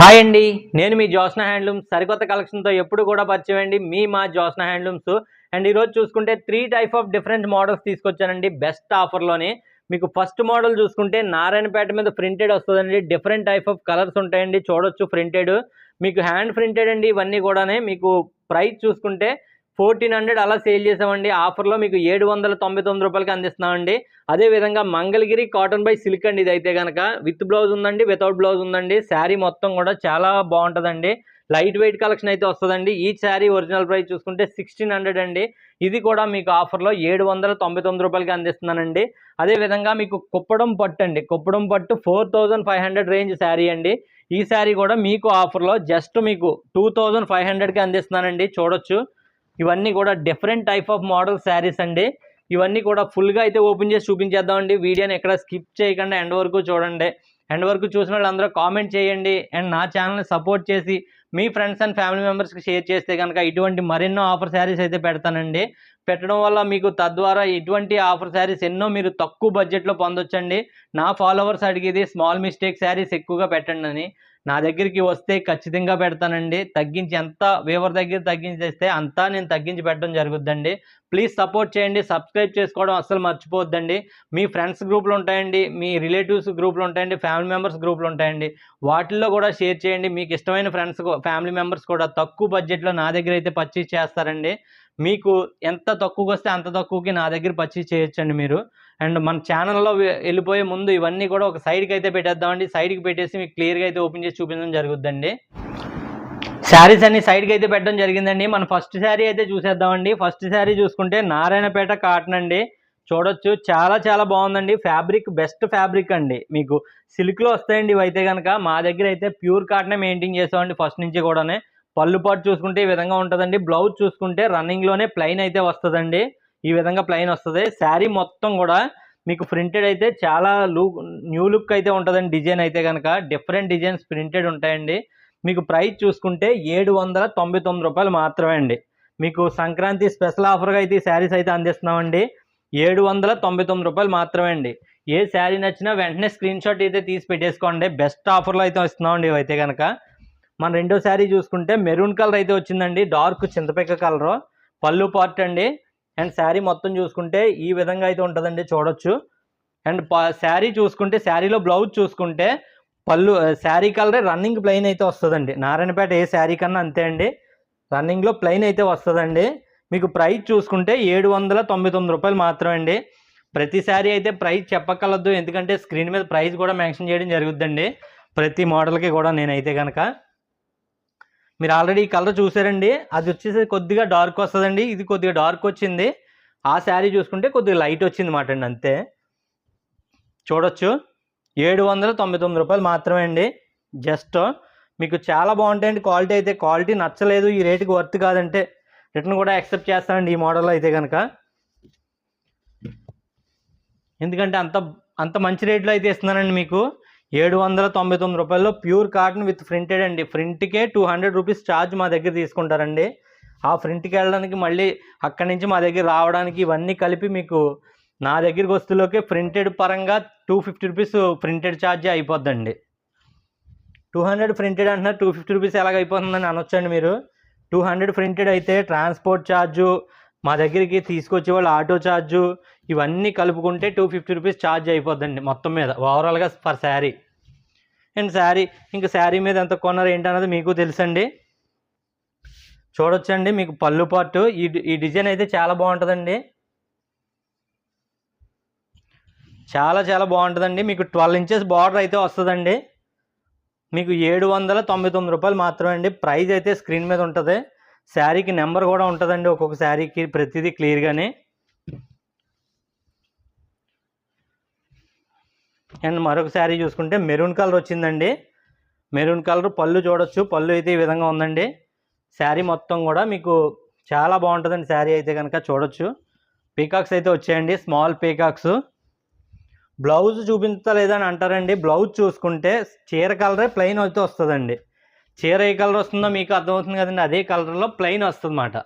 Hi అండి. నేను మీ Josna handlooms. సరికొత్త కలెక్షన్తో ఎప్పుడు కూడా పరిచయం అండి. మీ మా జోస్న హ్యాండ్లూమ్స్. అండ్ ఈరోజు చూసుకుంటే three type of different models తీసుకొచ్చానండి. బెస్ట్ ఆఫర్లోనే మీకు ఫస్ట్ మోడల్ చూసుకుంటే నారాయణపేట మీద ప్రింటెడ్ వస్తుందండి. డిఫరెంట్ టైప్ ఆఫ్ కలర్స్ ఉంటాయండి. చూడొచ్చు ప్రింటెడ్ మీకు హ్యాండ్ ప్రింటెడ్ అండి. ఇవన్నీ కూడానే. మీకు ప్రైస్ చూసుకుంటే ఫోర్టీన్ హండ్రెడ్ అలా సేల్ చేసామండి. ఆఫర్లో మీకు ఏడు వందల తొంభై తొమ్మిది రూపాయలకి అందిస్తున్నామండి. అదేవిధంగా మంగళగిరి కాటన్ బై సిల్క్ అండి ఇదైతే కనుక విత్ బ్లౌజ్ ఉందండి వితౌట్ బ్లౌజ్ ఉందండి. శారీ మొత్తం కూడా చాలా బాగుంటుందండి. లైట్ వెయిట్ కలెక్షన్ అయితే వస్తుందండి. ఈ శారీ ఒరిజినల్ ప్రైస్ చూసుకుంటే సిక్స్టీన్ హండ్రెడ్ అండి. ఇది కూడా మీకు ఆఫర్లో ఏడు వందల తొంభై తొమ్మిది రూపాయలకి అందిస్తున్నానండి. అదేవిధంగా మీకు కుప్పడం పట్టు అండి. కుప్పడం పట్టు four thousand five hundred range sari అండి. ఈ శారీ కూడా మీకు ఆఫర్లో జస్ట్ మీకు టూ థౌజండ్ ఫైవ్ హండ్రెడ్కి అందిస్తున్నానండి. చూడొచ్చు. ఇవన్నీ కూడా different type of model saris అండి. ఇవన్నీ కూడా ఫుల్గా అయితే ఓపెన్ చేసి చూపించేద్దామండి. వీడియోని ఎక్కడ స్కిప్ చేయకుండా ఎండ్ వరకు చూడండి. ఎండ్ వరకు చూసిన వాళ్ళందరూ కామెంట్ చేయండి. అండ్ నా ఛానల్ని సపోర్ట్ చేసి మీ ఫ్రెండ్స్ అండ్ ఫ్యామిలీ మెంబర్స్కి షేర్ చేస్తే కనుక ఇటువంటి మరెన్నో ఆఫర్ శారీస్ అయితే పెడతానండి. పెట్టడం వల్ల మీకు తద్వారా ఇటువంటి ఆఫర్ శారీస్ ఎన్నో మీరు తక్కువ బడ్జెట్లో పొందొచ్చండి. నా ఫాలోవర్స్ అడిగేది స్మాల్ మిస్టేక్ శారీస్ ఎక్కువగా పెట్టండి అని. నా దగ్గరికి వస్తే ఖచ్చితంగా పెడతానండి. తగ్గించి ఎంత వేవర్ దగ్గర తగ్గించి తెస్తే అంతా నేను తగ్గించి పెట్టడం జరుగుద్దండి. ప్లీజ్ సపోర్ట్ చేయండి. సబ్స్క్రైబ్ చేసుకోవడం అస్సలు మర్చిపోవద్దండి. మీ ఫ్రెండ్స్ గ్రూపులు ఉంటాయండి. మీ రిలేటివ్స్ గ్రూపులు ఉంటాయండి. ఫ్యామిలీ మెంబర్స్ గ్రూపులు ఉంటాయండి. వాటిల్లో కూడా షేర్ చేయండి. మీకు ఇష్టమైన ఫ్రెండ్స్ ఫ్యామిలీ మెంబర్స్ కూడా తక్కువ బడ్జెట్లో నా దగ్గర అయితే పర్చేస్ చేస్తారండి. మీకు ఎంత తక్కువకి వస్తే అంత తక్కువకి నా దగ్గర పర్చేస్ చేయొచ్చండి మీరు. అండ్ మన ఛానల్లో వెళ్ళిపోయే ముందు ఇవన్నీ కూడా ఒక సైడ్కి అయితే పెట్టేద్దామండి. సైడ్కి పెట్టేసి మీకు క్లియర్గా అయితే ఓపెన్ చేసి చూపించడం జరుగుద్దండి. శారీస్ అన్ని సైడ్కి అయితే పెట్టడం జరిగిందండి. మన ఫస్ట్ శారీ అయితే చూసేద్దామండి. ఫస్ట్ శారీ చూసుకుంటే నారాయణపేట కాటన్ అండి. చూడొచ్చు. చాలా చాలా బాగుందండి. ఫ్యాబ్రిక్ బెస్ట్ ఫ్యాబ్రిక్ అండి. మీకు సిల్క్లో వస్తాయండి ఇవైతే కనుక మా దగ్గర అయితే ప్యూర్ కాటనే మెయింటైన్ చేసామండి ఫస్ట్ నుంచి కూడానే. పళ్ళు పాటు చూసుకుంటే ఈ విధంగా ఉంటుందండి. బ్లౌజ్ చూసుకుంటే రన్నింగ్లోనే ప్లెయిన్ అయితే వస్తుందండి. ఈ విధంగా ప్లెయిన్ వస్తుంది. శారీ మొత్తం కూడా మీకు ప్రింటెడ్ అయితే చాలా లుక్ న్యూ లుక్ అయితే ఉంటుందండి డిజైన్ అయితే కనుక డిఫరెంట్ డిజైన్స్ ప్రింటెడ్ ఉంటాయండి. మీకు ప్రైస్ చూసుకుంటే ఏడు వందల తొంభై తొమ్మిది రూపాయలు మాత్రమే అండి. మీకు సంక్రాంతి స్పెషల్ ఆఫర్గా అయితే ఈ శారీస్ అయితే అందిస్తున్నామండి. ఏడు వందల తొంభై తొమ్మిది రూపాయలు మాత్రమే అండి. ఏ శారీ నచ్చినా వెంటనే స్క్రీన్ షాట్ అయితే తీసి పెట్టేసుకోండి. బెస్ట్ ఆఫర్లో అయితే ఇస్తున్నామండి ఇవైతే కనుక మన రెండో శారీ చూసుకుంటే మెరూన్ కలర్ అయితే వచ్చిందండి. డార్క్ చింతపిక్క కలరు. పళ్ళు పార్ట్ అండి. అండ్ శారీ మొత్తం చూసుకుంటే ఈ విధంగా అయితే ఉంటుందండి చూడొచ్చు. అండ్ శారీ చూసుకుంటే శారీలో బ్లౌజ్ చూసుకుంటే పళ్ళు శారీ కలరే రన్నింగ్ ప్లెయిన్ అయితే వస్తుందండి. నారాయణపేట ఏ శారీ కన్నా అంతే అండి. రన్నింగ్లో ప్లెయిన్ అయితే వస్తుందండి. మీకు ప్రైస్ చూసుకుంటే ఏడు వందల తొంభై తొమ్మిది రూపాయలు మాత్రమే అండి. ప్రతి శారీ అయితే ప్రైస్ చెప్పగలదు ఎందుకంటే స్క్రీన్ మీద ప్రైస్ కూడా మెన్షన్ చేయడం జరుగుద్దండి. ప్రతి మోడల్కి కూడా నేనైతే కనుక మీరు ఆల్రెడీ ఈ కలర్ చూసారండి. అది వచ్చేసి కొద్దిగా డార్క్ వస్తుందండి. ఇది కొద్దిగా డార్క్ వచ్చింది. ఆ శారీ చూసుకుంటే కొద్దిగా లైట్ వచ్చింది మాట అండి అంతే. చూడొచ్చు. ఏడు వందల తొంభై తొమ్మిది రూపాయలు మాత్రమే అండి. జస్ట్ మీకు చాలా బాగుంటాయండి. క్వాలిటీ అయితే క్వాలిటీ నచ్చలేదు. ఈ రేటుకి వర్త్ కాదంటే రిటర్న్ కూడా యాక్సెప్ట్ చేస్తానండి ఈ మోడల్లో అయితే కనుక ఎందుకంటే అంత అంత మంచి రేట్లో అయితే ఇస్తున్నానండి మీకు. ఏడు వందల తొంభై తొమ్మిది రూపాయల్లో ప్యూర్ కాటన్ విత్ ప్రింటెడ్ అండి. ప్రింట్కే టూ హండ్రెడ్ రూపీస్ ఛార్జ్ మా దగ్గర తీసుకుంటారండి. ఆ ప్రింట్కి వెళ్ళడానికి మళ్ళీ అక్కడి నుంచి మా దగ్గర రావడానికి ఇవన్నీ కలిపి మీకు నా దగ్గరికి వస్తువులోకి ప్రింటెడ్ పరంగా two fifty rupees printed charge అయిపోద్దండి. Two hundred printed అంటున్నారు టూ ఫిఫ్టీ రూపీస్ ఎలాగ అయిపోతుందని అనొచ్చండి మీరు. టూ హండ్రెడ్ ప్రింటెడ్ అయితే ట్రాన్స్పోర్ట్ ఛార్జు మా దగ్గరికి తీసుకొచ్చే వాళ్ళు ఆటో ఛార్జు ఇవన్నీ కలుపుకుంటే టూ ఫిఫ్టీ రూపీస్ ఛార్జ్ అయిపోద్దండి మొత్తం మీద ఓవరాల్గా పర్ శారీ. అండ్ శారీ ఇంకా శారీ మీద ఎంత కొన్నారు ఏంటన్నది మీకు తెలుసండి? చూడొచ్చండి మీకు పళ్ళు పాటు ఈ ఈ డిజైన్ అయితే చాలా బాగుంటుందండి. చాలా చాలా బాగుంటుందండి. మీకు ట్వెల్వ్ ఇంచెస్ బార్డర్ అయితే వస్తుందండి. మీకు ఏడు వందల తొంభై తొమ్మిది రూపాయలు మాత్రమే అండి. ప్రైస్ అయితే స్క్రీన్ మీద ఉంటుంది. శారీకి నెంబర్ కూడా ఉంటుందండి. ఒక్కొక్క శారీకి ప్రతిదీ క్లియర్గానే. అండ్ మరొక శారీ చూసుకుంటే మెరూన్ కలర్ వచ్చిందండి. మెరూన్ కలర్ పళ్ళు చూడొచ్చు. పళ్ళు అయితే ఈ విధంగా ఉందండి. శారీ మొత్తం కూడా మీకు చాలా బాగుంటుందండి శారీ అయితే కనుక చూడొచ్చు. పీకాక్స్ అయితే వచ్చాయండి. Small peacocks. బ్లౌజ్ చూపించలేదని అంటారండి. బ్లౌజ్ చూసుకుంటే చీర కలరే ప్లెయిన్ అయితే వస్తుందండి. చీర ఏ కలర్ వస్తుందో మీకు అర్థమవుతుంది కదండి. అదే కలర్లో ప్లెయిన్ వస్తుందన్నమాట.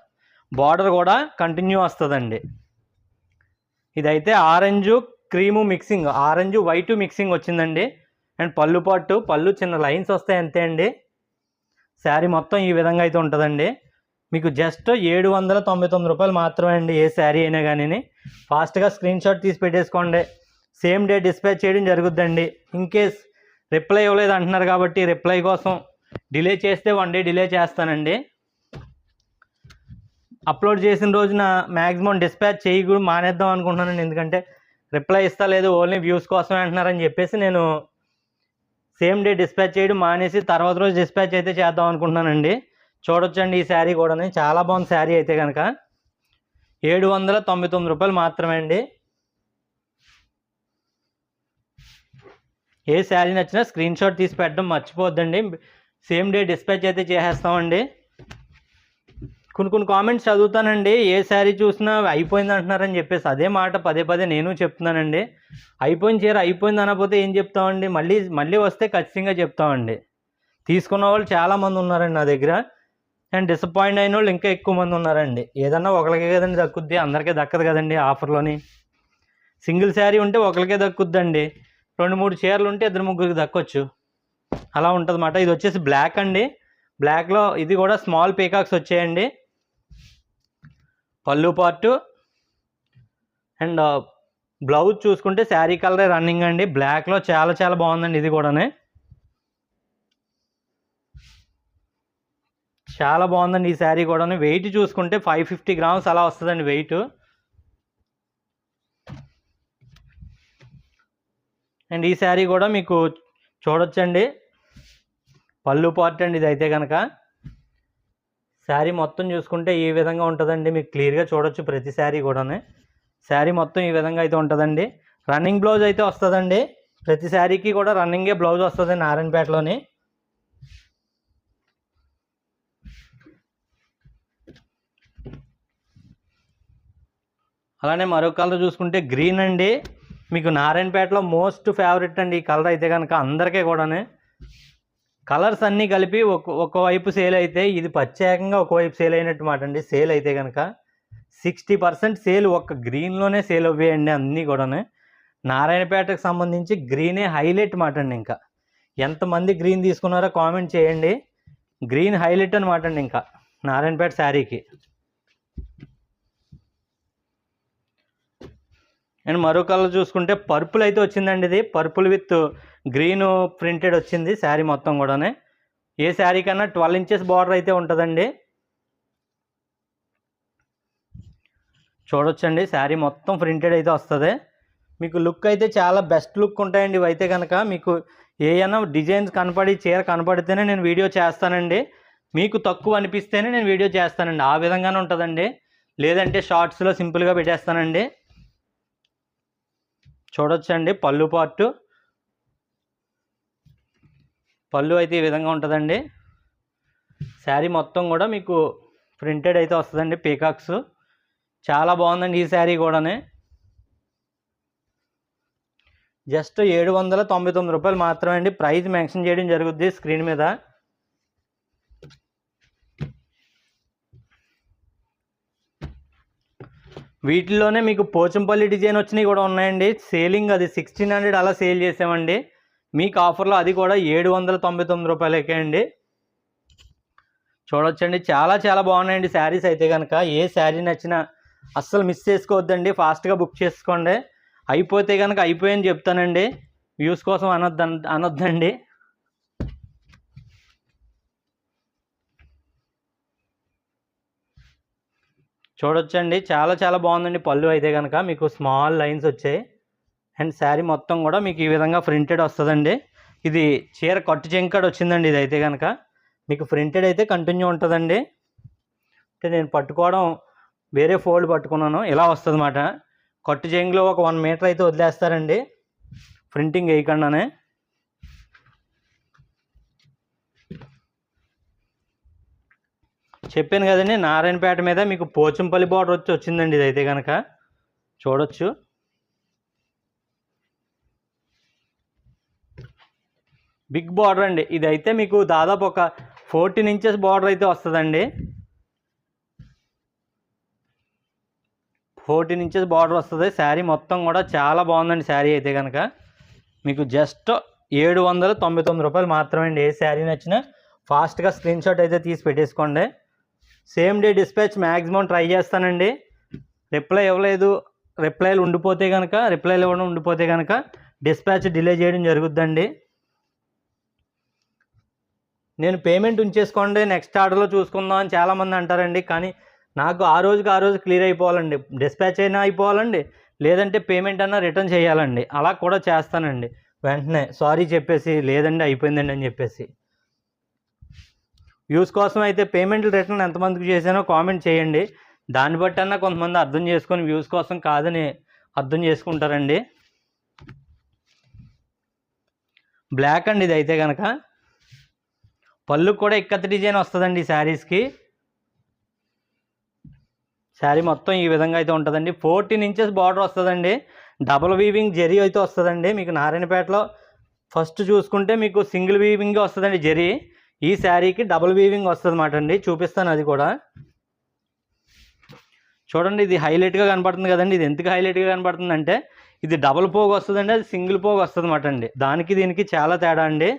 బార్డర్ కూడా కంటిన్యూ వస్తుందండి. ఇదైతే orange cream mixing orange white mixing వచ్చిందండి. అండ్ పళ్ళు పట్టు పళ్ళు చిన్న లైన్స్ వస్తాయి అంతే అండి. శారీ మొత్తం ఈ విధంగా అయితే ఉంటుందండి. మీకు జస్ట్ ఏడు వందల తొంభై తొమ్మిది రూపాయలు మాత్రమే అండి ఏ శారీ అయినా కానీ ఫాస్ట్గా స్క్రీన్ షాట్ తీసి పెట్టేసుకోండి. సేమ్ డే డిస్పాచ్ చేయడం జరుగుద్దండి. ఇన్ కేస్ రిప్లై ఇవ్వలేదు అంటున్నారు కాబట్టి రిప్లై కోసం డిలే చేస్తే వన్ డే డిలే చేస్తానండి. అప్లోడ్ చేసిన రోజున మ్యాక్సిమం డిస్పాచ్ చేయి కూడా మానేద్దాం అనుకుంటున్నానండి. ఎందుకంటే రిప్లై ఇస్తా లేదు ఓన్లీ వ్యూస్ కోసమే అంటున్నారని చెప్పేసి నేను సేమ్ డే డిస్పాచ్ చేయడం మానేసి తర్వాత రోజు డిస్పాచ్ అయితే చేద్దాం అనుకుంటున్నానండి. చూడొచ్చండి ఈ శారీ కూడా చాలా బాగుంది శారీ అయితే కనుక ఏడు వందల తొంభై తొమ్మిది రూపాయలు మాత్రమే అండి. ఏ శారీ నచ్చినా స్క్రీన్ షాట్ తీసి పెట్టడం మర్చిపోద్దండి. సేమ్ డే డిస్పాచ్ అయితే చేసేస్తామండి. కొన్ని కొన్ని కామెంట్స్ చదువుతానండి. ఏ శారీ చూసినా అయిపోయింది అంటున్నారని చెప్పేసి అదే మాట పదే పదే నేను చెప్తున్నానండి. అయిపోయిన చీర అయిపోయింది అనకపోతే ఏం చెప్తామండి? మళ్ళీ మళ్ళీ వస్తే ఖచ్చితంగా చెప్తామండి. తీసుకున్న వాళ్ళు చాలామంది ఉన్నారండి నా దగ్గర. అండ్ డిసప్పాయింట్ అయిన వాళ్ళు ఇంకా ఎక్కువ మంది ఉన్నారండి. ఏదన్నా ఒకరికే కదండి దక్కుద్ది అందరికీ దక్కదు కదండి ఆఫర్లోని. సింగిల్ శారీ ఉంటే ఒకరికే దక్కుద్దండి. రెండు మూడు చీరలు ఉంటే ఇద్దరు ముగ్గురికి దక్కొచ్చు. అలా ఉంటుంది అనమాట ఇది వచ్చేసి బ్లాక్ అండి. బ్లాక్లో ఇది కూడా స్మాల్ పీకాక్స్ వచ్చాయండి. పళ్ళు పార్టు. అండ్ uh, బ్లౌజ్ చూసుకుంటే శారీ కలరే రన్నింగ్ అండి. బ్లాక్లో చాలా చాలా బాగుందండి ఇది కూడానే. చాలా బాగుందండి ఈ శారీ కూడా వెయిట్ చూసుకుంటే ఫైవ్ ఫిఫ్టీ గ్రామ్స్ అలా వస్తుందండి వెయిట్ అండ్ ఈ శారీ కూడా మీకు చూడొచ్చండి. పళ్ళు పార్ట్ అండి ఇది అయితే కనుక శారీ మొత్తం చూసుకుంటే ఈ విధంగా ఉంటుందండి. మీకు క్లియర్గా చూడొచ్చు ప్రతి శారీ కూడానే. శారీ మొత్తం ఈ విధంగా అయితే ఉంటుందండి. రన్నింగ్ బ్లౌజ్ అయితే వస్తుందండి. ప్రతి శారీకి కూడా రన్నింగే బ్లౌజ్ వస్తుంది నారాయణపేటలోని. అలానే మరో కలర్ చూసుకుంటే గ్రీన్ అండి. మీకు నారాయణపేటలో మోస్ట్ ఫేవరెట్ అండి ఈ కలర్ అయితే కనుక అందరికీ కూడానే. కలర్స్ అన్నీ కలిపి ఒక ఒకవైపు సేల్ అయితే ఇది ప్రత్యేకంగా ఒకవైపు సేల్ అయినట్టు మాట అండి. సేల్ అయితే కనుక సిక్స్టీ పర్సెంట్ సేల్ ఒక్క గ్రీన్లోనే సేల్ అవ్వేయండి అన్నీ కూడానే. నారాయణపేటకు సంబంధించి గ్రీనే హైలైట్ మాట అండి ఇంకా. ఎంతమంది గ్రీన్ తీసుకున్నారో కామెంట్ చేయండి. గ్రీన్ హైలైట్ అనమాట అండి ఇంకా. నారాయణపేట శారీకి. అండ్ మరో కలర్ చూసుకుంటే పర్పుల్ అయితే వచ్చిందండి ఇది. పర్పుల్ విత్ గ్రీన్ ప్రింటెడ్ వచ్చింది శారీ మొత్తం కూడానే. ఏ శారీ కన్నా ట్వెల్వ్ ఇంచెస్ బార్డర్ అయితే ఉంటుందండి. చూడొచ్చండి శారీ మొత్తం ప్రింటెడ్ అయితే వస్తుంది. మీకు లుక్ అయితే చాలా బెస్ట్ లుక్ ఉంటాయండి ఇవైతే అయితే కనుక మీకు ఏమైనా డిజైన్స్ కనపడి చీర కనపడితేనే నేను వీడియో చేస్తానండి. మీకు తక్కువ అనిపిస్తేనే నేను వీడియో చేస్తానండి. ఆ విధంగానే ఉంటుందండి. లేదంటే షార్ట్స్లో సింపుల్గా పెట్టేస్తానండి. చూడొచ్చండి. పళ్ళు పార్టు పళ్ళు అయితే ఈ విధంగా ఉంటుందండి. శారీ మొత్తం కూడా మీకు ప్రింటెడ్ అయితే వస్తుందండి పీకాక్స్. చాలా బాగుందండి ఈ శారీ కూడానే. జస్ట్ ఏడు వందల తొంభై తొమ్మిది రూపాయలు మాత్రమే అండి. ప్రైస్ మెన్షన్ చేయడం జరుగుద్ది స్క్రీన్ మీద. వీటిల్లోనే మీకు పోచంపల్లి డిజైన్ వచ్చినవి కూడా ఉన్నాయండి. సేలింగ్ అది సిక్స్టీన్ హండ్రెడ్ అలా సేల్ చేసామండి. మీకు ఆఫర్లో అది కూడా ఏడు వందల తొంభై తొమ్మిది రూపాయలకే అండి. చూడొచ్చండి. చాలా చాలా బాగున్నాయండి శారీస్ అయితే కనుక ఏ శారీ నచ్చినా అస్సలు మిస్ చేసుకోవద్దండి. ఫాస్ట్గా బుక్ చేసుకోండి. అయిపోతే కనుక అయిపోయని చెప్తానండి. వ్యూస్ కోసం అనొద్దు అనొద్దండి. చూడొచ్చండి. చాలా చాలా బాగుందండి పళ్ళు అయితే కనుక మీకు స్మాల్ లైన్స్ వచ్చాయి. అండ్ శారీ మొత్తం కూడా మీకు ఈ విధంగా ప్రింటెడ్ వస్తుందండి. ఇది చీర కట్టు చెంకడ్ వచ్చిందండి ఇది అయితే కనుక మీకు ప్రింటెడ్ అయితే కంటిన్యూ ఉంటుందండి. అంటే నేను పట్టుకోవడం వేరే ఫోల్డ్ పట్టుకున్నాను. ఇలా వస్తుంది అన్నమాట కట్టు చెంగులో ఒక వన్ మీటర్ అయితే వదిలేస్తారండి. ప్రింటింగ్ వేయకుండానే. చెప్పాను కదండి నారాయణపేట మీద మీకు పోచంపల్లి బార్డర్ వచ్చి వచ్చిందండి ఇదైతే కనుక చూడొచ్చు. బిగ్ బార్డర్ అండి. ఇదైతే మీకు దాదాపు ఒక ఫోర్టీన్ ఇంచెస్ బార్డర్ అయితే వస్తుందండి. ఫోర్టీన్ ఇంచెస్ బార్డర్ వస్తుంది. శారీ మొత్తం కూడా చాలా బాగుందండి శారీ అయితే కనుక మీకు జస్ట్ ఏడు వందల తొంభై తొమ్మిది రూపాయలు మాత్రమే అండి ఏ శారీ నచ్చినా. ఫాస్ట్గా స్క్రీన్ షాట్ అయితే తీసి పెట్టేసుకోండి. Same day dispatch maximum try చేస్తానండి. రిప్లై ఇవ్వలేదు. రిప్లైలు ఉండిపోతే కనుక రిప్లైలు ఇవ్వడం ఉండిపోతే కనుక డిస్పాచ్ డిలే చేయడం జరుగుద్దండి. నేను పేమెంట్ ఉంచేసుకోండి నెక్స్ట్ ఆర్డర్లో చూసుకుందాం అని చాలామంది అంటారండి. కానీ నాకు ఆ రోజుకి ఆ రోజు క్లియర్ అయిపోవాలండి. డిస్పాచ్ అయినా అయిపోవాలండి. లేదంటే పేమెంట్ అన్నా రిటర్న్ చేయాలండి. అలా కూడా చేస్తానండి. వెంటనే సారీ చెప్పేసి లేదండి అయిపోయిందండి అని చెప్పేసి. వ్యూస్ కోసం అయితే పేమెంట్ రిటర్న్ ఎంతమందికి చేశానో కామెంట్ చేయండి. దాన్ని బట్టి అన్నా కొంతమంది అర్థం చేసుకొని వ్యూస్ కోసం కాదని అర్థం చేసుకుంటారండి. బ్లాక్ అండి ఇది అయితే కనుక పళ్ళు కూడా ఇక్కత డిజైన్ వస్తుందండి ఈ శారీస్కి. శారీ మొత్తం ఈ విధంగా అయితే ఉంటుందండి. ఫోర్టీన్ ఇంచెస్ బార్డర్ వస్తుందండి. డబుల్ వీవింగ్ జరీ అయితే వస్తుందండి. మీకు నారాయణపేటలో ఫస్ట్ చూసుకుంటే మీకు సింగిల్ వీవింగ్ వస్తుందండి జరీ. ఈ శారీకి డబుల్ వీవింగ్ వస్తుంది అండి. చూపిస్తాను అది కూడా. చూడండి ఇది హైలైట్గా కనపడుతుంది కదండి. ఇది ఎందుకు హైలైట్గా కనపడుతుంది అంటే ఇది డబుల్ పోగు వస్తుందండి. అది సింగిల్ పోగు వస్తుంది అన్నమాట అండి. దానికి దీనికి చాలా తేడా అండి.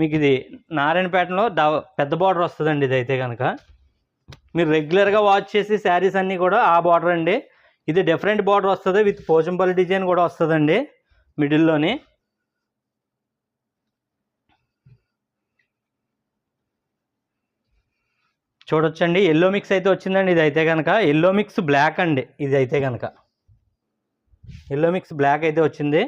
మీకు ఇది నారాయణపేటలో డ పెద్ద బార్డర్ వస్తుందండి ఇది అయితే కనుక మీరు రెగ్యులర్గా వాచ్ చేసే శారీస్ అన్నీ కూడా ఆ బార్డర్ అండి. ఇది డిఫరెంట్ బార్డర్ వస్తుంది. విత్ పోచంపల్లి డిజైన్ కూడా వస్తుందండి. మిడిల్లోని. చూడొచ్చండి. ఎల్లో మిక్స్ అయితే వచ్చిందండి ఇది అయితే కనుక ఎల్లో మిక్స్ బ్లాక్ అండి. ఇది అయితే కనుక ఎల్లో మిక్స్ బ్లాక్ అయితే వచ్చింది.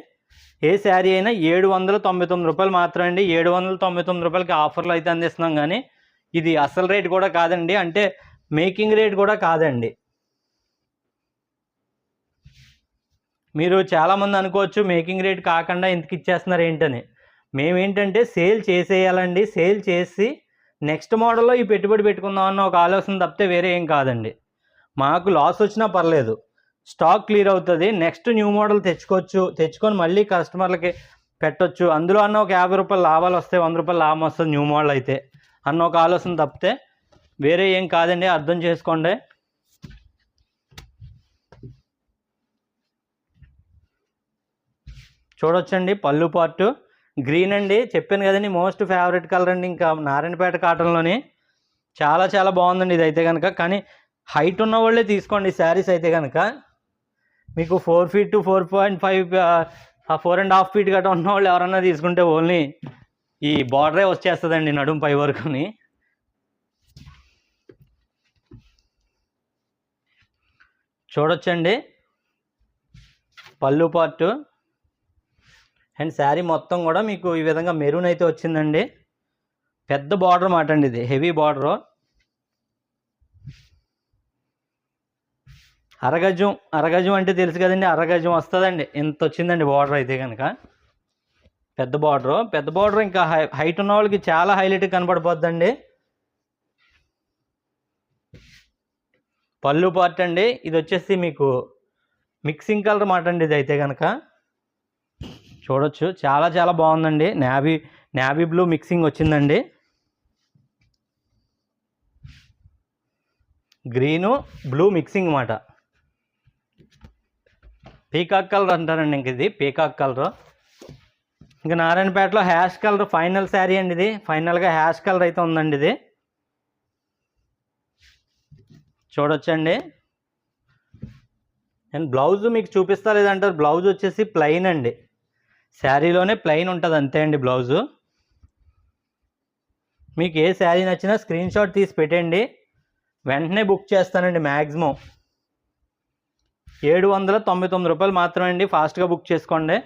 ఏ శారీ అయినా ఏడు వందల తొంభై తొమ్మిది రూపాయలు మాత్రమే అండి ఏడు వందల తొంభై తొమ్మిది రూపాయలకి ఆఫర్లు అయితే అందిస్తున్నాం కానీ ఇది అసలు రేట్ కూడా కాదండి. అంటే మేకింగ్ రేట్ కూడా కాదండి. మీరు చాలామంది అనుకోవచ్చు మేకింగ్ రేట్ కాకుండా ఎందుకు ఇచ్చేస్తున్నారు ఏంటని. మేమేంటంటే సేల్ చేసేయాలండి. సేల్ చేసి నెక్స్ట్ మోడల్లో ఈ పెట్టుబడి పెట్టుకుందాం అన్న ఒక ఆలోచన తప్పితే వేరే ఏం కాదండి. మాకు లాస్ వచ్చినా పర్లేదు. స్టాక్ క్లియర్ అవుతుంది. నెక్స్ట్ న్యూ మోడల్ తెచ్చుకోవచ్చు. తెచ్చుకొని మళ్ళీ కస్టమర్లకి పెట్టొచ్చు. అందులో అన్న ఒక యాభై రూపాయలు లాభాలు వస్తాయి వంద రూపాయలు లాభం వస్తుంది న్యూ మోడల్ అయితే అన్న ఒక ఆలోచన తప్పితే వేరే ఏం కాదండి. అర్థం చేసుకోండి. చూడొచ్చండి. పళ్ళు పార్టు గ్రీన్ అండి. చెప్పాను కదండి మోస్ట్ ఫేవరెట్ కలర్ అండి ఇంకా నారాయణపేట కాటన్లోని. చాలా చాలా బాగుందండి ఇది అయితే కనుక కానీ హైట్ ఉన్న వాళ్ళే తీసుకోండి శారీస్ అయితే కనుక మీకు four feet to four point five four and half feet గట్రా ఉన్న వాళ్ళు ఎవరన్నా తీసుకుంటే ఓన్లీ ఈ బార్డరే వచ్చేస్తుందండి నడుము పై వరకుని. చూడొచ్చండి. పళ్ళు పార్ట్ అండ్ శారీ మొత్తం కూడా మీకు ఈ విధంగా మెరూన్ అయితే వచ్చిందండి. పెద్ద బార్డర్ మాట అండి ఇది హెవీ బార్డరు. అరగజం అరగజం అంటే తెలుసు కదండి అరగజం వస్తుందండి. ఇంత వచ్చిందండి బార్డర్ అయితే కనుక. పెద్ద బార్డరు పెద్ద బార్డర్ ఇంకా హై హైట్ ఉన్న వాళ్ళకి చాలా హైలైట్ కనపడిపోద్దండి. పళ్ళు పార్ట్ అండి ఇది వచ్చేసి మీకు మిక్సింగ్ కలర్ మాట అండి ఇది అయితే కనుక. చూడొచ్చు. చాలా చాలా బాగుందండి. నావీ నావీ బ్లూ మిక్సింగ్ వచ్చిందండి. గ్రీను బ్లూ మిక్సింగ్ మాట. పీకాక్ కలర్ అంటారండి ఇంక ఇది పీకాక్ కలర్. ఇంకా నారాయణపేటలో హ్యాష్ కలర్ ఫైనల్ శారీ అండి ఇది. ఫైనల్గా హ్యాష్ కలర్ అయితే ఉందండి ఇది. చూడొచ్చండి. నేను బ్లౌజ్ మీకు చూపిస్తా లేదంటారు. బ్లౌజ్ వచ్చేసి ప్లెయిన్ అండి. శారీలోనే ప్లెయిన్ ఉంటుంది అంతే అండి బ్లౌజు మీకు ఏ శారీ నచ్చినా స్క్రీన్ షాట్ తీసి పెట్టండి. వెంటనే బుక్ చేస్తానండి మ్యాక్సిమం ఏడు వందల తొంభై తొమ్మిది రూపాయలు మాత్రమే అండి ఫాస్ట్గా బుక్ చేసుకోండి.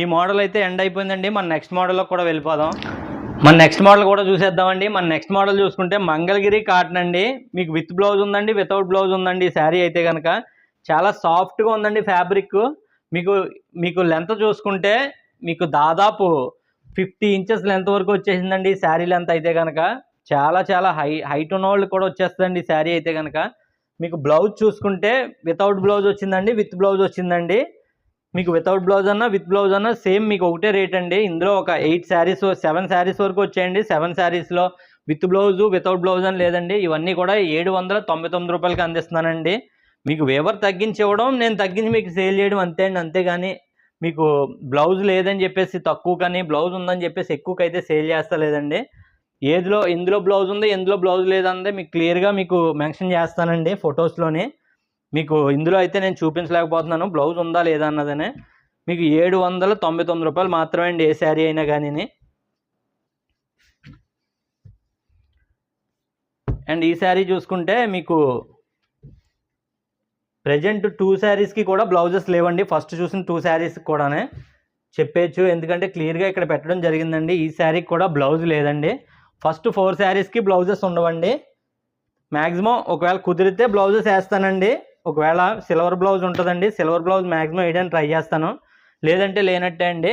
ఈ మోడల్ అయితే ఎండ్ అయిపోయిందండి మన నెక్స్ట్ మోడల్లో కూడా వెళ్ళిపోదాం. మన నెక్స్ట్ మోడల్ కూడా చూసేద్దామండి. మన నెక్స్ట్ మోడల్ చూసుకుంటే మంగళగిరి కాటన్ అండి. మీకు విత్ బ్లౌజ్ ఉందండి వితౌట్ బ్లౌజ్ ఉందండి ఈ శారీ అయితే కనుక చాలా సాఫ్ట్గా ఉందండి ఫ్యాబ్రిక్ మీకు మీకు లెంత్ చూసుకుంటే మీకు దాదాపు ఫిఫ్టీ ఇంచెస్ లెంత్ వరకు వచ్చేసిందండి శారీ లెంత్ అయితే కనుక చాలా చాలా హై హైట్ ఉన్న వాళ్ళు కూడా వచ్చేస్తుందండి శారీ అయితే కనుక మీకు బ్లౌజ్ చూసుకుంటే వితౌట్ బ్లౌజ్ వచ్చిందండి విత్ బ్లౌజ్ వచ్చిందండి. మీకు వితౌట్ బ్లౌజ్ అన్న విత్ బ్లౌజ్ అన్న సేమ్ మీకు ఒకటే రేట్ అండి. ఇందులో ఒక ఎయిట్ శారీస్ సెవెన్ శారీస్ వరకు వచ్చాయండి. సెవెన్ శారీస్లో విత్ బ్లౌజు వితౌట్ బ్లౌజ్ అని లేదండి. ఇవన్నీ కూడా ఏడు వందల తొంభై తొమ్మిది రూపాయలకి అందిస్తున్నానండి. మీకు వేవర్ తగ్గించి ఇవ్వడం నేను తగ్గించి మీకు సేల్ చేయడం అంతే అండి. అంతేగాని మీకు బ్లౌజ్ లేదని చెప్పేసి తక్కువ కానీ బ్లౌజ్ ఉందని చెప్పేసి ఎక్కువకైతే సేల్ చేస్తలేదండి. ఏదిలో ఎందులో బ్లౌజ్ ఉంది ఎందులో బ్లౌజ్ లేదంటే మీకు క్లియర్గా మీకు మెన్షన్ చేస్తానండి ఫొటోస్లోని. మీకు ఇందులో అయితే నేను చూపించలేకపోతున్నాను బ్లౌజ్ ఉందా లేదా అన్నదనే. మీకు ఏడు వందల తొంభై తొమ్మిది రూపాయలు మాత్రమే అండి ఏ శారీ అయినా కానీ అండ్ ఈ శారీ చూసుకుంటే మీకు ప్రజెంట్ టూ శారీస్కి కూడా బ్లౌజెస్ లేవండి. ఫస్ట్ చూసిన టూ శారీస్కి కూడానే చెప్పేచ్చు. ఎందుకంటే క్లియర్గా ఇక్కడ పెట్టడం జరిగిందండి. ఈ శారీకి కూడా బ్లౌజ్ లేదండి. ఫస్ట్ ఫోర్ శారీస్కి బ్లౌజెస్ ఉండవండి. మ్యాక్సిమం ఒకవేళ కుదిరితే బ్లౌజెస్ వేస్తానండి. ఒకవేళ సిల్వర్ బ్లౌజ్ ఉంటుందండి. సిల్వర్ బ్లౌజ్ మ్యాక్సిమం వేయడానికి ట్రై చేస్తాను. లేదంటే లేనట్టే అండి.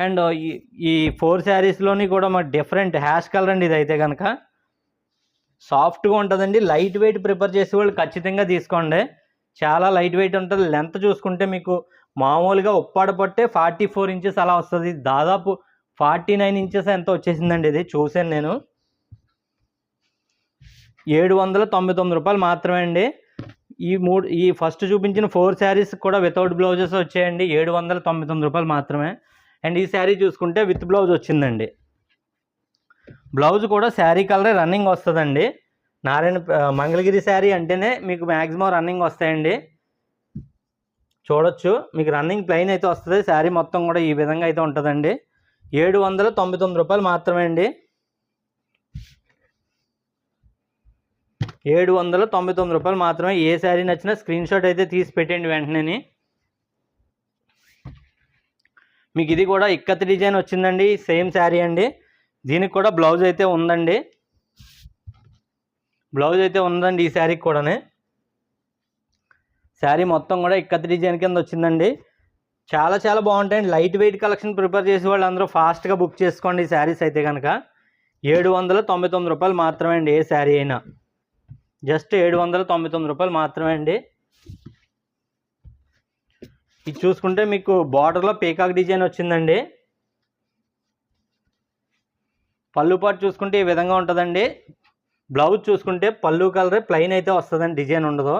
అండ్ ఈ ఈ ఫోర్ శారీస్లోని కూడా మాకు డిఫరెంట్ హ్యాష్ కలర్ అండి ఇదైతే కనుక సాఫ్ట్గా ఉంటుందండి. లైట్ వెయిట్ ప్రిపేర్ చేసే వాళ్ళు ఖచ్చితంగా తీసుకోండి. చాలా లైట్ వెయిట్ ఉంటుంది. లెంత్ చూసుకుంటే మీకు మామూలుగా ఉప్పాడ పట్టే ఫార్టీ ఫోర్ ఇంచెస్ అలా వస్తుంది. దాదాపు ఫార్టీ నైన్ ఇంచెస్ ఎంత వచ్చేసిందండి ఇది. చూశాను నేను. ఏడు వందల తొంభై తొమ్మిది రూపాయలు మాత్రమే అండి. ఈ మూడు ఈ ఫస్ట్ చూపించిన ఫోర్ శారీస్ కూడా వితౌట్ బ్లౌజెస్ వచ్చాయండి. ఏడు వందల తొంభై తొమ్మిది రూపాయలు మాత్రమే. అండ్ ఈ శారీ చూసుకుంటే విత్ బ్లౌజ్ వచ్చిందండి. బ్లౌజ్ కూడా శారీ కలరే రన్నింగ్ వస్తుందండి. నారాయణ మంగళగిరి శారీ అంటేనే మీకు మ్యాక్సిమం రన్నింగ్ వస్తాయండి. చూడొచ్చు. మీకు రన్నింగ్ ప్లెయిన్ అయితే వస్తుంది. శారీ మొత్తం కూడా ఈ విధంగా అయితే ఉంటుందండి. ఏడు వందల తొంభై తొమ్మిది రూపాయలు మాత్రమే అండి. ఏడు వందల తొంభై తొమ్మిది రూపాయలు మాత్రమే. ఏ శారీ నచ్చినా స్క్రీన్ షాట్ అయితే తీసి పెట్టండి వెంటనే. మీకు ఇది కూడా ఇక్కత్ డిజైన్ వచ్చిందండి. సేమ్ శారీ అండి. దీనికి కూడా బ్లౌజ్ అయితే ఉందండి. బ్లౌజ్ అయితే ఉందండి ఈ శారీకి కూడానే. శారీ మొత్తం కూడా ఇక్కత్ డిజైన్ కింద వచ్చిందండి. చాలా చాలా బాగుంటాయండి. లైట్ వెయిట్ కలెక్షన్ ప్రిపేర్ చేసే వాళ్ళు అందరూ ఫాస్ట్గా బుక్ చేసుకోండి ఈ శారీస్ అయితే కనుక ఏడు వందల తొంభై తొమ్మిది రూపాయలు మాత్రమే అండి ఏ శారీ అయినా. జస్ట్ ఏడు వందల తొంభై తొమ్మిది రూపాయలు మాత్రమే అండి. ఇది చూసుకుంటే మీకు బార్డర్లో పీకాక్ డిజైన్ వచ్చిందండి. పళ్ళు పాటు చూసుకుంటే ఈ విధంగా ఉంటుందండి. బ్లౌజ్ చూసుకుంటే పళ్ళు కలరే ప్లెయిన్ అయితే వస్తుందని డిజైన్ ఉండదు.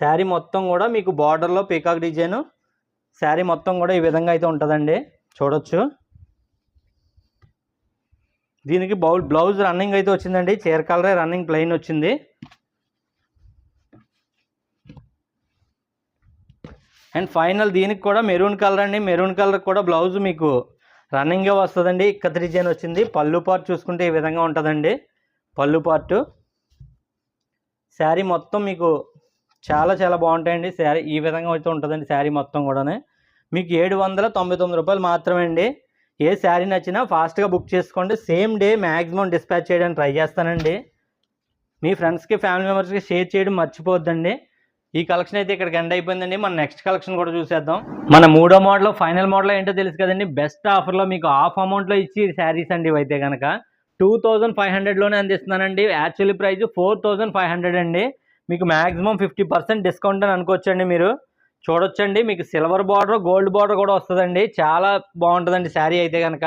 శారీ మొత్తం కూడా మీకు బార్డర్లో పీకాక్ డిజైన్. శారీ మొత్తం కూడా ఈ విధంగా అయితే ఉంటుందండి. చూడొచ్చు. దీనికి బౌల్ బ్లౌజ్ రన్నింగ్ అయితే వచ్చిందండి. చీర కలరే రన్నింగ్ ప్లెయిన్ వచ్చింది. అండ్ ఫైనల్ దీనికి కూడా మెరూన్ కలర్ అండి. మెరూన్ కలర్ కూడా బ్లౌజ్ మీకు రన్నింగే వస్తుందండి. ఇక్కత డిజైన్ వచ్చింది. పళ్ళు పార్ట్ చూసుకుంటే ఈ విధంగా ఉంటుందండి. పళ్ళు పార్టు. శారీ మొత్తం మీకు చాలా చాలా బాగుంటాయండి. శారీ ఈ విధంగా అయితే ఉంటుందండి శారీ మొత్తం కూడానే. మీకు ఏడు వందల తొంభై తొమ్మిది రూపాయలు మాత్రమే అండి. ఏ శారీ నచ్చినా ఫాస్ట్గా బుక్ చేసుకోండి. సేమ్ డే మ్యాక్సిమం డిస్పాచ్ చేయడానికి ట్రై చేస్తానండి. మీ ఫ్రెండ్స్కి ఫ్యామిలీ మెంబర్స్కి షేర్ చేయడం మర్చిపోద్దండి ఈ కలెక్షన్ అయితే ఇక్కడికి ఎండ్ అయిపోయిందండి. మన నెక్స్ట్ కలెక్షన్ కూడా చూసేద్దాం. మన మూడో మోడల్ ఫైనల్ మోడల్ ఏంటో తెలుసు కదండి. బెస్ట్ ఆఫర్లో మీకు హాఫ్ అమౌంట్లో ఇచ్చి శారీస్ అండి ఇవైతే కనుక టూ థౌజండ్ ఫైవ్ హండ్రెడ్లోనే అందిస్తున్నానండి. Actually price four thousand five hundred అండి. మీకు మ్యాక్సిమం ఫిఫ్టీ పర్సెంట్ డిస్కౌంట్ అని అనుకోవచ్చండి మీరు. చూడొచ్చండి. మీకు సిల్వర్ బార్డర్ గోల్డ్ బార్డర్ కూడా వస్తుందండి. చాలా బాగుంటుందండి శారీ అయితే కనుక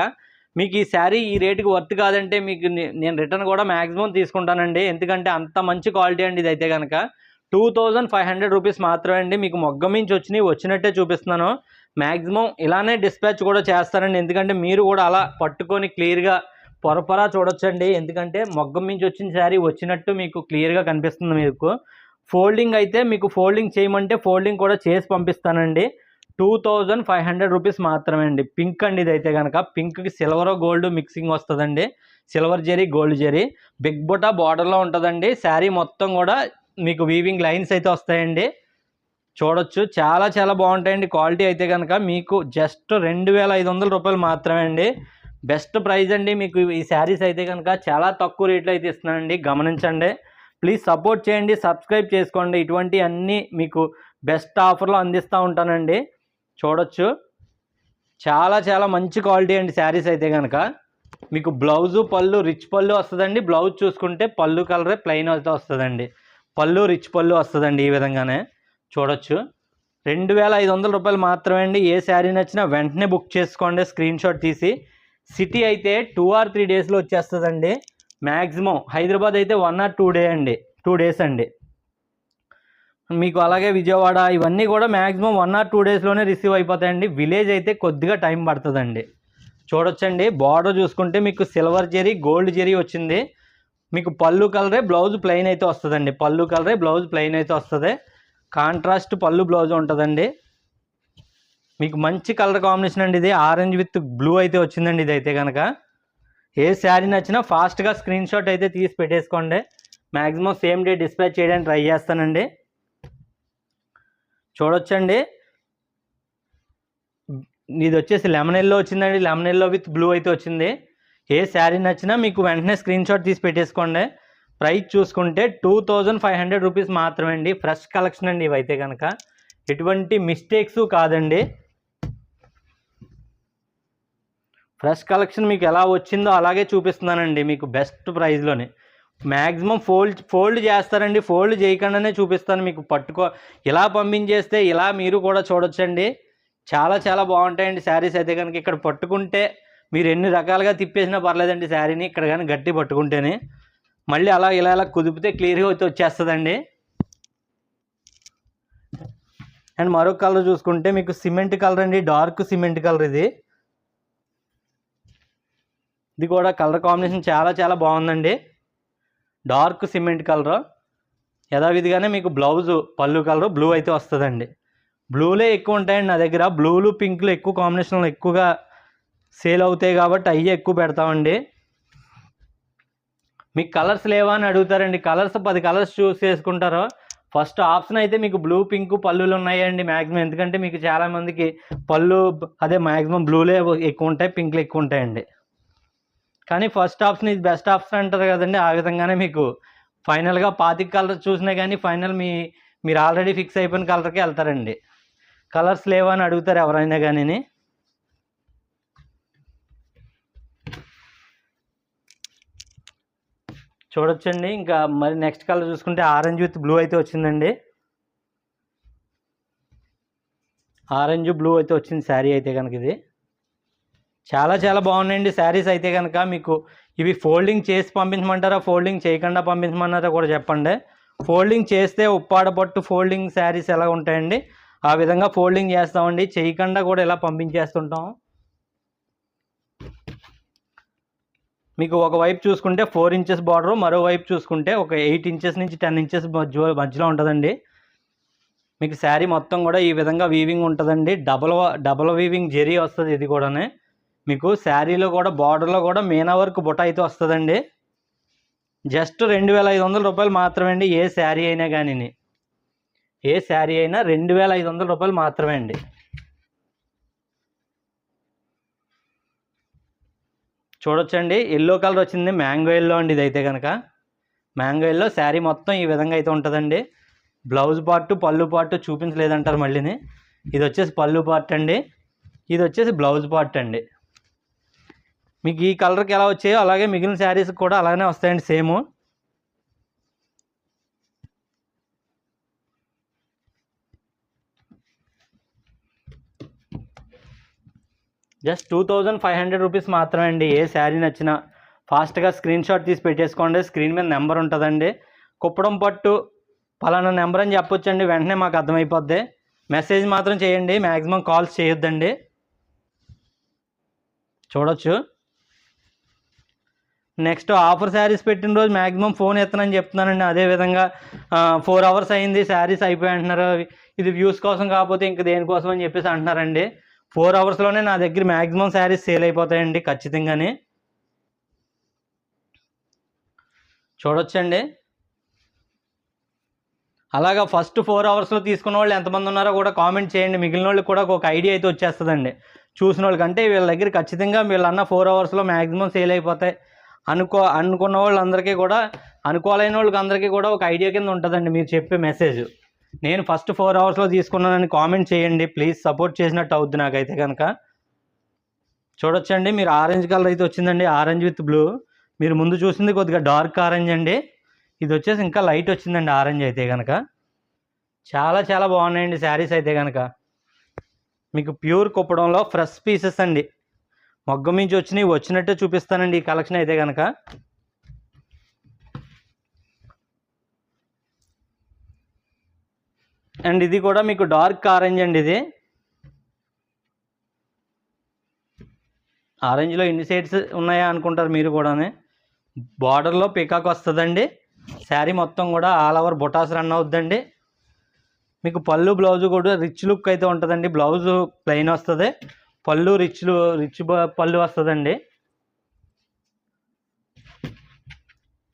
మీకు ఈ శారీ ఈ రేటుకి వర్త్ కాదంటే మీకు నేను రిటర్న్ కూడా మ్యాక్సిమం తీసుకుంటానండి. ఎందుకంటే అంత మంచి క్వాలిటీ అండి ఇది అయితే కనుక two thousand five hundred rupees మాత్రమే అండి. మీకు మొగ్గ మించి వచ్చినాయి వచ్చినట్టే చూపిస్తున్నాను. మ్యాక్సిమం ఇలానే డిస్పాచ్ కూడా చేస్తానండి ఎందుకంటే మీరు కూడా అలా పట్టుకొని క్లియర్గా పొరపరా చూడొచ్చండి. ఎందుకంటే మొగ్గం నుంచి వచ్చిన శారీ వచ్చినట్టు మీకు క్లియర్గా కనిపిస్తుంది మీకు. ఫోల్డింగ్ అయితే మీకు ఫోల్డింగ్ చేయమంటే ఫోల్డింగ్ కూడా చేసి పంపిస్తానండి. Two thousand five hundred rupees మాత్రమే అండి పింక్ అండి ఇదైతే కనుక పింక్కి సిల్వర్ గోల్డ్ మిక్సింగ్ వస్తుందండి. Silver zari gold zari. Big buta బార్డర్లో ఉంటుందండి. శారీ మొత్తం కూడా మీకు వీవింగ్ లైన్స్ అయితే వస్తాయండి. చూడొచ్చు. చాలా చాలా బాగుంటాయండి. క్వాలిటీ అయితే కనుక మీకు జస్ట్ రెండు వేల ఐదు వందల రూపాయలు మాత్రమే అండి బెస్ట్ ప్రైస్ అండి మీకు ఈ శారీస్ అయితే కనుక చాలా తక్కువ రేట్లో అయితే ఇస్తున్నానండి. గమనించండి. ప్లీజ్ సపోర్ట్ చేయండి. సబ్స్క్రైబ్ చేసుకోండి. ఇటువంటి అన్నీ మీకు బెస్ట్ ఆఫర్లో అందిస్తూ ఉంటానండి. చూడొచ్చు. చాలా చాలా మంచి క్వాలిటీ అండి శారీస్ అయితే కనుక. మీకు బ్లౌజు పళ్ళు రిచ్ పళ్ళు వస్తుందండి. బ్లౌజ్ చూసుకుంటే పళ్ళు కలరే ప్లెయిన్ అయితే వస్తుందండి. పళ్ళు రిచ్ పళ్ళు వస్తుందండి ఈ విధంగానే. చూడొచ్చు. రెండు వేల ఐదు వందల రూపాయలు మాత్రమే అండి. ఏ శారీ నచ్చినా వెంటనే బుక్ చేసుకోండి. స్క్రీన్ షాట్ తీసి. సిటీ అయితే టూ ఆర్ త్రీ డేస్లో వచ్చేస్తుందండి. మ్యాక్సిమం హైదరాబాద్ అయితే వన్ ఆర్ టూ డే అండి. టూ డేస్ అండి. మీకు అలాగే విజయవాడ ఇవన్నీ కూడా మ్యాక్సిమం వన్ ఆర్ టూ డేస్లోనే రిసీవ్ అయిపోతాయండి. విలేజ్ అయితే కొద్దిగా టైం పడుతుందండి. చూడొచ్చండి. బార్డర్ చూసుకుంటే మీకు సిల్వర్ జెరీ గోల్డ్ జెరీ వచ్చింది. మీకు పళ్ళు కలరే బ్లౌజ్ ప్లెయిన్ అయితే వస్తుందండి. పళ్ళు కలరే బ్లౌజ్ ప్లెయిన్ అయితే వస్తుంది. కాంట్రాస్ట్ పళ్ళు బ్లౌజ్ ఉంటుందండి. మీకు మంచి కలర్ కాంబినేషన్ అండి ఇది. ఆరెంజ్ విత్ బ్లూ అయితే వచ్చిందండి ఇది అయితే కనుక ఏ శారీ నచ్చినా ఫాస్ట్గా స్క్రీన్ షాట్ అయితే తీసి పెట్టేసుకోండి. మ్యాక్సిమం సేమ్ డే డిస్పాచ్ చేయడానికి ట్రై చేస్తానండి. చూడొచ్చండి. ఇది వచ్చేసి లెమన్ ఎల్లో వచ్చిందండి. లెమన్ ఎల్లో విత్ బ్లూ అయితే వచ్చింది. ఏ శారీ నచ్చినా మీకు వెంటనే స్క్రీన్ షాట్ తీసి పెట్టేసుకోండి. ప్రైస్ చూసుకుంటే two thousand five hundred rupees మాత్రమే అండి. ఫ్రెష్ కలెక్షన్ అండి ఇవైతే కనుక ఎటువంటి మిస్టేక్స్ కాదండి. ఫ్రెష్ కలెక్షన్ మీకు ఎలా వచ్చిందో అలాగే చూపిస్తున్నానండి మీకు బెస్ట్ ప్రైస్లోనే మ్యాక్సిమం ఫోల్డ్ ఫోల్డ్ చేస్తారండి ఫోల్డ్ చేయకుండానే చూపిస్తాను మీకు పట్టుకో ఇలా పంపించేస్తే ఇలా మీరు కూడా చూడొచ్చండి. చాలా చాలా బాగుంటాయండి శారీస్ అయితే కనుక ఇక్కడ పట్టుకుంటే మీరు ఎన్ని రకాలుగా తిప్పేసినా పర్లేదండి శారీని ఇక్కడ కానీ గట్టి పట్టుకుంటేనే. మళ్ళీ అలా ఇలా ఇలా కుదిపితే క్లియర్గా అయితే వచ్చేస్తుందండి. అండ్ మరొక కలర్ చూసుకుంటే మీకు సిమెంట్ కలర్ అండి డార్క్ సిమెంట్ కలర్ ఇది. ఇది కూడా కలర్ కాంబినేషన్ చాలా చాలా బాగుందండి. Dark cement colour. యథావిధిగానే మీకు బ్లౌజు పళ్ళు కలర్ బ్లూ అయితే వస్తుందండి. బ్లూలే ఎక్కువ ఉంటాయండి నా దగ్గర. బ్లూలు పింక్లు ఎక్కువ కాంబినేషన్లో ఎక్కువగా సేల్ అవుతాయి కాబట్టి అయ్యే ఎక్కువ పెడతామండి. మీకు కలర్స్ లేవా అని అడుగుతారండి. కలర్స్ పది కలర్స్ చూస్ చేసుకుంటారు. ఫస్ట్ ఆప్షన్ అయితే మీకు బ్లూ పింక్ పళ్ళులు ఉన్నాయండి మ్యాక్సిమం ఎందుకంటే మీకు చాలామందికి పళ్ళు అదే మ్యాక్సిమం బ్లూలే ఎక్కువ ఉంటాయి పింక్లు ఎక్కువ ఉంటాయండి. కానీ ఫస్ట్ ఆప్షన్ ఇది బెస్ట్ ఆప్షన్ అంటారు కదండి ఆ విధంగానే మీకు ఫైనల్గా పాతిక కలర్ చూసినా కానీ ఫైనల్ మీ మీరు ఆల్రెడీ ఫిక్స్ అయిపోయిన కలర్కి వెళ్తారండి. కలర్స్ లేవా అని అడుగుతారు ఎవరైనా కానీ చూడొచ్చండి ఇంకా మరి నెక్స్ట్ కలర్ చూసుకుంటే ఆరెంజ్ విత్ బ్లూ అయితే వచ్చిందండి. ఆరెంజ్ బ్లూ అయితే వచ్చింది శారీ అయితే కనుక ఇది. చాలా చాలా బాగున్నాయండి శారీస్ అయితే కనుక మీకు ఇవి ఫోల్డింగ్ చేసి పంపించమంటారా? ఫోల్డింగ్ చేయకుండా పంపించమన్నారా కూడా చెప్పండి. ఫోల్డింగ్ చేస్తే ఉప్పాడ పట్టు ఫోల్డింగ్ శారీస్ ఎలా ఉంటాయండి? ఆ విధంగా ఫోల్డింగ్ చేస్తామండి. చేయకుండా కూడా ఇలా పంపించేస్తుంటాం. మీకు ఒక వైపు చూసుకుంటే ఫోర్ ఇంచెస్ బార్డర్ మరో వైపు చూసుకుంటే ఒక ఎయిట్ ఇంచెస్ నుంచి టెన్ ఇంచెస్ మధ్య మధ్యలో ఉంటుందండి. మీకు శారీ మొత్తం కూడా ఈ విధంగా వీవింగ్ ఉంటుందండి. డబల్ డబల్ వీవింగ్ జెరీ వస్తుంది ఇది కూడానే. మీకు శారీలో కూడా బార్డర్లో కూడా మీనా వర్క్ బుట్ట అయితే వస్తుందండి. జస్ట్ రెండు వేల ఐదు వందల రూపాయలు మాత్రమే అండి ఏ శారీ అయినా కానీ ఏ శారీ అయినా రెండు వేల ఐదు వందల రూపాయలు మాత్రమే అండి. చూడొచ్చండి ఎల్లో కలర్ వచ్చింది మ్యాంగో ఎల్లో అండి ఇదైతే కనుక మ్యాంగో ఎల్లో శారీ మొత్తం ఈ విధంగా అయితే ఉంటుందండి. బ్లౌజ్ పార్ట్ పళ్ళు పార్ట్ చూపించలేదంటారు మళ్ళీని. ఇది వచ్చేసి పళ్ళు పార్ట్ అండి. ఇది వచ్చేసి బ్లౌజ్ పార్ట్ అండి. మీకు ఈ కలర్కి ఎలా వచ్చాయో అలాగే మిగిలిన శారీస్ కూడా అలానే వస్తాయండి same just two thousand five hundred rupees మాత్రమే అండి. ఏ శారీ నచ్చినా ఫాస్ట్గా స్క్రీన్ షాట్ తీసి పెట్టేసుకోండి. స్క్రీన్ మీద నెంబర్ ఉంటుందండి. కుప్పడం పట్టు పలానా నెంబర్ అని చెప్పొచ్చండి. వెంటనే మాకు అర్థమైపోద్ది. మెసేజ్ మాత్రం చేయండి. మ్యాక్సిమం కాల్స్ చేయొద్దండి. చూడొచ్చు. నెక్స్ట్ ఆఫర్ శారీస్ పెట్టిన రోజు మ్యాక్సిమం ఫోన్ ఎత్తనని చెప్తున్నానండి. అదేవిధంగా ఫోర్ అవర్స్ అయింది శారీస్ అయిపోయి అంటున్నారు. ఇది వ్యూస్ కోసం కాకపోతే ఇంక దేనికోసం అని చెప్పేసి అంటున్నారండి. ఫోర్ అవర్స్లోనే నా దగ్గర మ్యాక్సిమం శారీస్ సేల్ అయిపోతాయండి ఖచ్చితంగానే. చూడొచ్చండి. అలాగా ఫస్ట్ ఫోర్ అవర్స్లో తీసుకున్న వాళ్ళు ఎంతమంది ఉన్నారో కూడా కామెంట్ చేయండి. మిగిలిన వాళ్ళకి కూడా ఒక ఐడియా అయితే వచ్చేస్తుందండి. చూసిన వాళ్ళకి అంటే వీళ్ళ దగ్గర ఖచ్చితంగా వీళ్ళన్న ఫోర్ అవర్స్లో మ్యాక్సిమం సేల్ అయిపోతాయి. అనుకో అనుకున్న వాళ్ళందరికీ కూడా అనుకోలేని వాళ్ళకి అందరికీ కూడా ఒక ఐడియా కింద ఉంటుందండి మీరు చెప్పే మెసేజ్. నేను ఫస్ట్ ఫోర్ అవర్స్లో తీసుకున్నానని కామెంట్ చేయండి. ప్లీజ్ సపోర్ట్ చేసినట్టు అవుద్ది నాకైతే కనుక చూడొచ్చండి మీరు ఆరెంజ్ కలర్ అయితే వచ్చిందండి. Orange with blue. మీరు ముందు చూసింది కొద్దిగా డార్క్ ఆరెంజ్ అండి. ఇది వచ్చేసి ఇంకా లైట్ వచ్చిందండి ఆరెంజ్ అయితే కనుక చాలా చాలా బాగున్నాయండి శారీస్ అయితే కనుక మీకు ప్యూర్ కుప్పడంలో ఫ్రెష్ పీసెస్ అండి. మొగ్గ నుంచి వచ్చినవి వచ్చినట్టే చూపిస్తానండి ఈ కలెక్షన్ అయితే కనుక అండ్ ఇది కూడా మీకు డార్క్ ఆరెంజ్ అండి ఇది. ఆరెంజ్లో ఇన్ని సైడ్స్ ఉన్నాయా అనుకుంటారు మీరు కూడానే. బార్డర్లో పికాక్ వస్తుందండి. శారీ మొత్తం కూడా ఆల్ ఓవర్ బొటాస్ రన్ అవుద్దండి. మీకు పళ్ళు బ్లౌజ్ కూడా రిచ్ లుక్ అయితే ఉంటుందండి. బ్లౌజ్ ప్లెయిన్ వస్తుంది. పళ్ళు రిచ్లు రిచ్ పళ్ళు వస్తుందండి.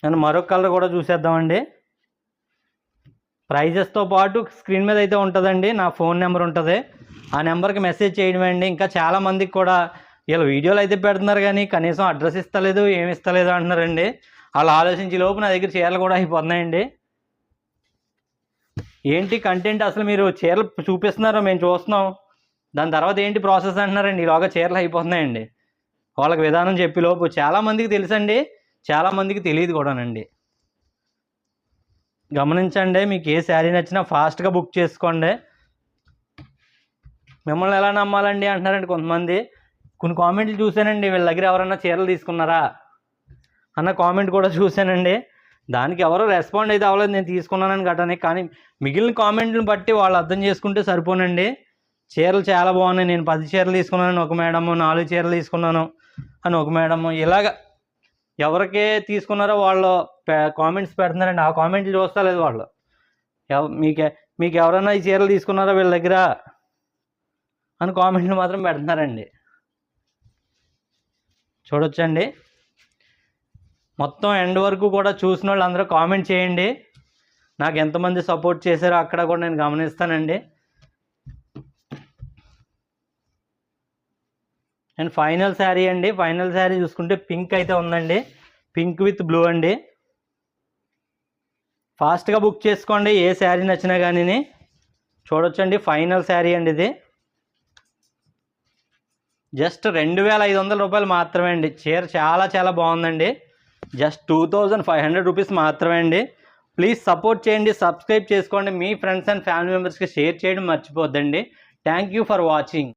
నేను మరొక కలర్ కూడా చూసేద్దామండి. ప్రైజెస్తో పాటు స్క్రీన్ మీద అయితే ఉంటుందండి. నా ఫోన్ నెంబర్ ఉంటుంది. ఆ నెంబర్కి మెసేజ్ చేయడం అండి ఇంకా చాలా మందికి కూడా వీళ్ళు వీడియోలు అయితే పెడుతున్నారు కానీ కనీసం అడ్రస్ ఇస్తలేదు ఏమి ఇస్తలేదు అంటున్నారండి. వాళ్ళు ఆలోచించి లోపు నా దగ్గర చీరలు కూడా అయిపోతున్నాయండి. ఏంటి కంటెంట్ అసలు మీరు చీరలు చూపిస్తున్నారో మేము చూస్తున్నాం. దాని తర్వాత ఏంటి ప్రాసెస్ అంటున్నారండి? ఈలోగా చీరలు అయిపోతున్నాయండి. వాళ్ళకి విధానం చెప్పిలోపు చాలామందికి తెలుసండి. చాలామందికి తెలియదు కూడానండి. గమనించండి మీకు ఏ శారీ నచ్చినా ఫాస్ట్గా బుక్ చేసుకోండి. మిమ్మల్ని ఎలా నమ్మాలండి అంటున్నారండి కొంతమంది. కొన్ని కామెంట్లు చూశానండి వీళ్ళ దగ్గర ఎవరైనా చీరలు తీసుకున్నారా? అన్న కామెంట్ కూడా చూశానండి. దానికి ఎవరో రెస్పాండ్ అయితే అవ్వలేదు నేను తీసుకున్నానని గట్టని. కానీ మిగిలిన కామెంట్లను బట్టి వాళ్ళు అర్థం చేసుకుంటే సరిపోనండి. చీరలు చాలా బాగున్నాయి. నేను పది చీరలు తీసుకున్నాను ఒక మేడము నాలుగు చీరలు తీసుకున్నాను అని ఒక మేడము. ఇలాగ ఎవరికే తీసుకున్నారో వాళ్ళు కామెంట్స్ పెడుతున్నారండి. ఆ కామెంట్లు చూస్తా లేదు వాళ్ళు. ఎవ- మీకే మీకు ఎవరైనా ఈ చీరలు తీసుకున్నారో వీళ్ళ దగ్గర అని కామెంట్లు మాత్రం పెడుతున్నారండి. చూడొచ్చండి. మొత్తం ఎండ్ వరకు కూడా చూసిన వాళ్ళు అందరూ కామెంట్ చేయండి. నాకు ఎంతమంది సపోర్ట్ చేశారో అక్కడ కూడా నేను గమనిస్తానండి. అండ్ ఫైనల్ శారీ అండి. ఫైనల్ శారీ చూసుకుంటే పింక్ అయితే ఉందండి. పింక్ విత్ బ్లూ అండి. ఫాస్ట్గా బుక్ చేసుకోండి. ఏ శారీ నచ్చినా కానీ చూడొచ్చండి. ఫైనల్ శారీ అండి ఇది. జస్ట్ రెండు వేల ఐదు వందల రూపాయలు మాత్రమే అండి. చీర చాలా చాలా బాగుందండి. Just two thousand five hundred rupees మాత్రమే అండి. ప్లీజ్ సపోర్ట్ చేయండి. సబ్స్క్రైబ్ చేసుకోండి. మీ ఫ్రెండ్స్ అండ్ ఫ్యామిలీ మెంబర్స్కి షేర్ చేయడం మర్చిపోద్దండి. Thank you for watching.